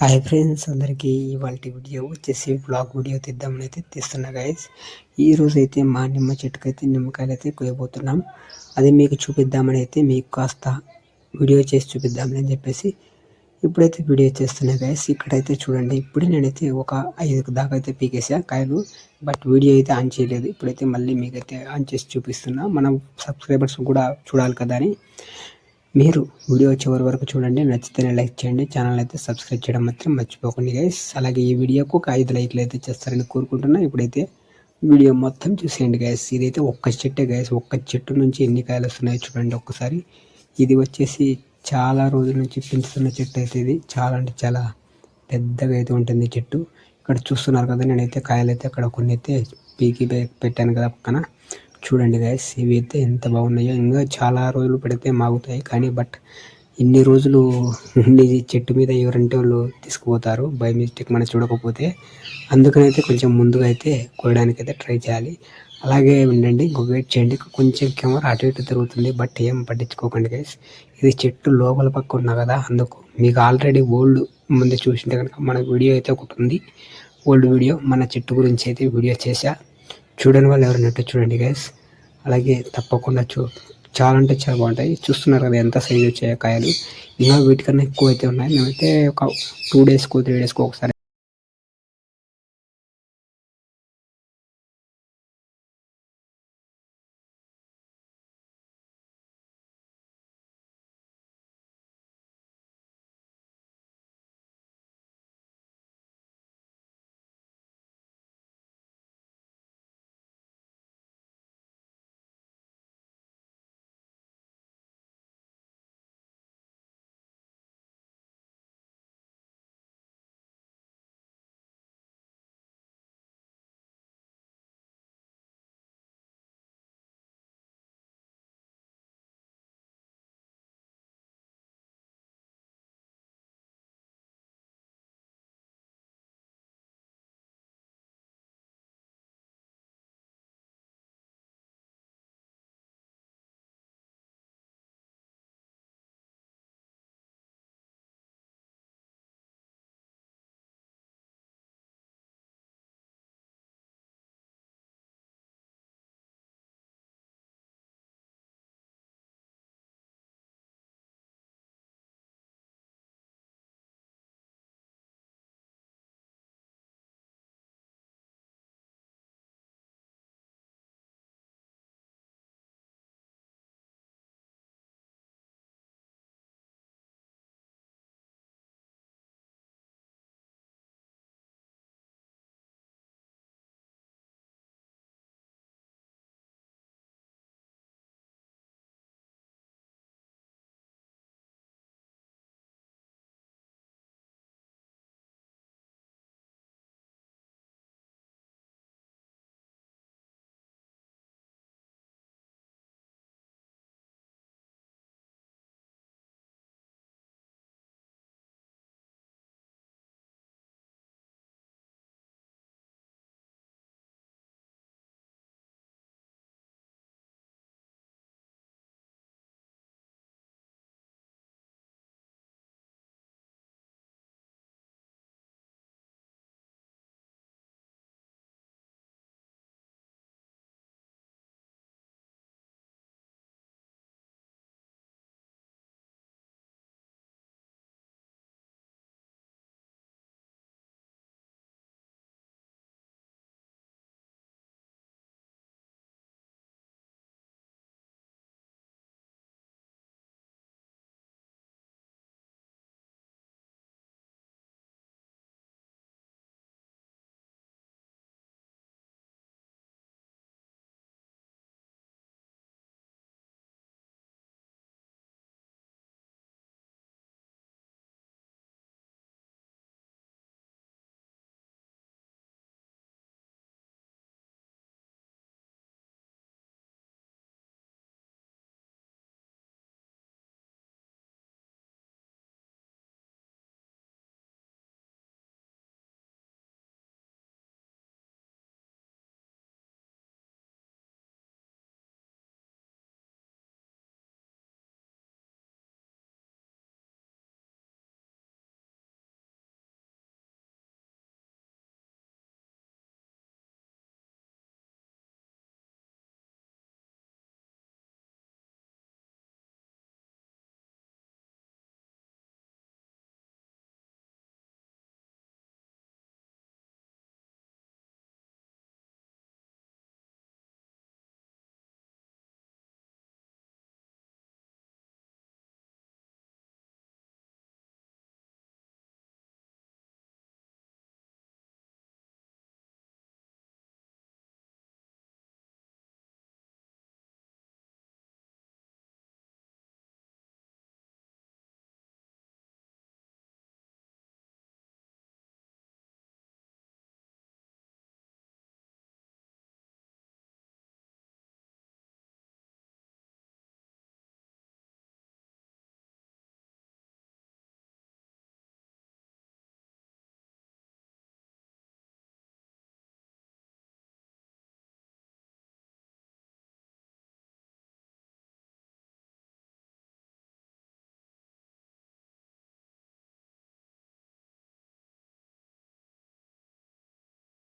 Hi friends అందరికీ ఇవాళ video వచ్చేసి బ్లాగ్ వీడియో తీద్దామని అయితే తీస్తున్నా గైస్ ఈరోజు అయితే మా నిమ్మ చెట్టుకు అయితే నిమ్మకాయలు అయితే కోయబోతున్నాం. అది మీకు చూపిద్దామని అయితే మీకు కాస్త వీడియో చేసి చూపిద్దామని చెప్పేసి ఇప్పుడైతే వీడియో చేస్తున్నా గైస్ ఇక్కడైతే చూడండి ఇప్పుడే నేనైతే ఒక ఐదు దాకా అయితే పీకేసా కాయలు బట్ వీడియో అయితే ఆన్ చేయలేదు. ఇప్పుడైతే మళ్ళీ మీకైతే ఆన్ చేసి చూపిస్తున్నా. మనం సబ్స్క్రైబర్స్ కూడా చూడాలి కదా అని. మీరు వీడియో చివరి వరకు చూడండి నచ్చితేనే లైక్ చేయండి ఛానల్ అయితే సబ్స్క్రైబ్ చేయడం మాత్రం మర్చిపోకండి గైస్ అలాగే ఈ వీడియోకు ఒక ఐదు లైక్లు అయితే చేస్తారని కోరుకుంటున్నా. ఇప్పుడైతే వీడియో మొత్తం చూసేయండి గైస్ ఇదైతే ఒక్క చెట్టే గైస్ ఒక్క చెట్టు నుంచి ఎన్ని కాయలు వస్తున్నాయో చూడండి ఒక్కసారి. ఇది వచ్చేసి చాలా రోజుల నుంచి పెంచుతున్న చెట్టు అయితే ఇది. చాలా అంటే చాలా పెద్దగా అయితే ఉంటుంది చెట్టు. ఇక్కడ చూస్తున్నారు కదా నేనైతే కాయలు అయితే అక్కడ కొన్ని అయితే పీకి పెట్టాను కదా పక్కన. చూడండి గైస్ ఇవి అయితే ఎంత బాగున్నాయో. ఇంకా చాలా రోజులు పెడితే మాగుతాయి. కానీ బట్ ఇన్ని రోజులు ఉండి చెట్టు మీద ఎవరంటే వాళ్ళు తీసుకుపోతారు. బై మిస్టేక్ మనం చూడకపోతే. అందుకనైతే కొంచెం ముందుగా అయితే కోయడానికి అయితే ట్రై చేయాలి. అలాగే ఉండండి ఇంకొక వెయిట్ చేయండి. కొంచెం కెమెరా అటు ఇటు తిరుగుతుంది బట్ ఏం పట్టించుకోకండి గైస్ ఇది చెట్టు లోపల పక్క ఉన్నా కదా అందుకు మీకు ఆల్రెడీ ఓల్డ్ ముందు చూసింటే కనుక మన వీడియో అయితే ఒకటి ఉంది. ఓల్డ్ వీడియో మన చెట్టు గురించి అయితే వీడియో చేశా. చూడని వాళ్ళు ఎవరైనా చూడండి గైస్ అలాగే తప్పకుండా చూ చాలా అంటే చాలా బాగుంటాయి. చూస్తున్నారు కదా ఎంత సైజ్ వచ్చాయో కాయలు. ఇంకా వీటికన్నా ఎక్కువ అయితే ఉన్నాయి. మేమైతే ఒక టూ డేస్కో త్రీ డేస్కో ఒకసారి